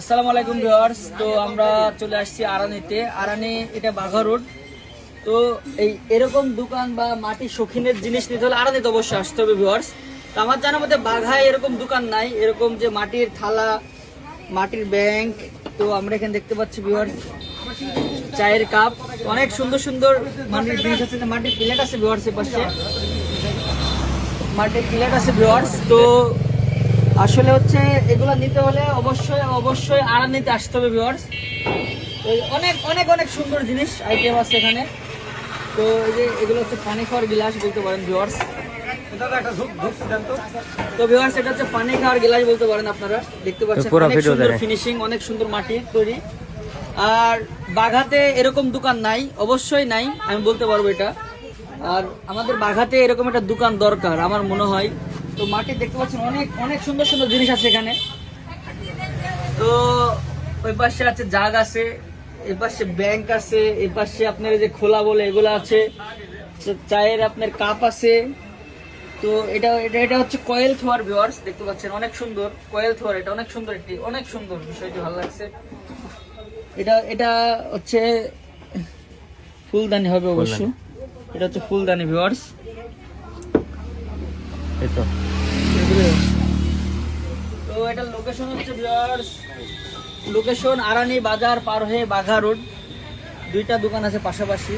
আসসালামু আলাইকুম ভিউয়ার্স। তো আমরা চলে আসছি আরানিতে আরানি এটা বাঘা রোড। তো এই এরকম দোকান বা মাটির শৌখিনের জিনিস নিতে হলে আরানিতে অবশ্যই আসতে হবে ভিউয়ার্স। তো আমার জানার মধ্যে বাঘায় এরকম দোকান নাই। এরকম যে মাটির থালা, মাটির ব্যাংক, তো আমরা এখানে দেখতে পাচ্ছি ভিউয়ার্স, চায়ের কাপ। অনেক সুন্দর সুন্দর মাটির জিনিস আছে। মাটির প্লেট আছে ভিউয়ার্স এর পাশে মাটির প্লেট আছে ভিউয়ার্স। তো আসলে হচ্ছে এগুলো নিতে হলে অবশ্যই অবশ্যই আড়া নিতে আসতে হবে ভিউয়ার্স তো অনেক অনেক অনেক সুন্দর জিনিস আইটেম আছে এখানে। তো এই যে এগুলো হচ্ছে পানি খাওয়ার গিলাস বলতে পারেন ভিউয়ার্স তো। ভিউয়ার্স এটা হচ্ছে পানি খাওয়ার গিলাস বলতে পারেন আপনারা। দেখতে পাচ্ছেন অনেক সুন্দর ফিনিশিং অনেক সুন্দর মাটির তৈরি। আর বাঘাতে এরকম দোকান নাই অবশ্যই নাই আমি বলতে পারব এটা। আর আমাদের বাঘাতে এরকম একটা দোকান দরকার আমার মনে হয়। তো মাটি দেখতে পাচ্ছেন অনেক অনেক সুন্দর সুন্দর জিনিস আছে এখানে। তো ওই পাশে আছে জাগ আছে এই পাশে ব্যাংক আছে এই পাশে আপনার যে খোলা বলে এগুলো আছে চায়ের আপনার কাপ আছে। তো এটা এটা এটা হচ্ছে কয়েল থোয়ার ভিউয়ার্স দেখতে পাচ্ছেন অনেক সুন্দর। কয়েল থোয়ার এটা অনেক সুন্দর একটি অনেক সুন্দর বিষয়টি ভালো লাগছে। এটা এটা হচ্ছে ফুলদানি হবে অবশ্য। এটা হচ্ছে ফুলদানি ভিউয়ার্স এই তো। তো এটার লোকেশন হচ্ছে ভিউয়ার্স লোকেশন আরানি বাজার পার হয়ে বাঘা রোড দুইটা দোকান আছে পাশাপাশি।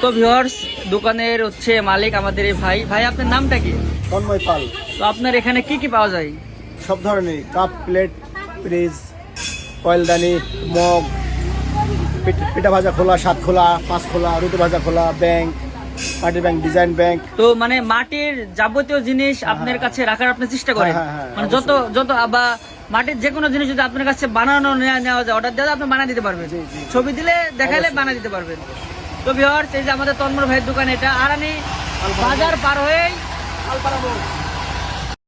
তো ভিউয়ার্স দোকানের হচ্ছে মালিক আমাদের এই ভাই। ভাই আপনার নামটা কি? তন্ময় পাল। তো আপনার এখানে কি কি পাওয়া যায়? সব ধরনের কাপ প্লেট ফ্রিজ কয়েলদানি মগ পিঠ- পিঠা ভাজা খোলা সাত খোলা পাঁচ খোলা রুটি ভাজা খোলা ব্যাংক মাটির ব্যাংক ডিজাইন ব্যাংক তো মানে মাটির যাবতীয় জিনিস আপনার কাছে রাখার আপনি চেষ্টা করেন। হ্যাঁ, হ্যাঁ, হ্যাঁ, মানে যত যত বা মাটির যে কোনো জিনিস যদি আপনার কাছে বানানো নেওয়া যায় অর্ডার দেওয়া আপনি বানিয়ে দিতে পারবেন। ছবি দিলে দেখালে বানিয়ে দিতে পারবেন। তো ভিওয়ার্স এই যে আমাদের তন্মর ভাইয়ের দোকান এটা আরানি বাজার পার হয়েই আলপাড়া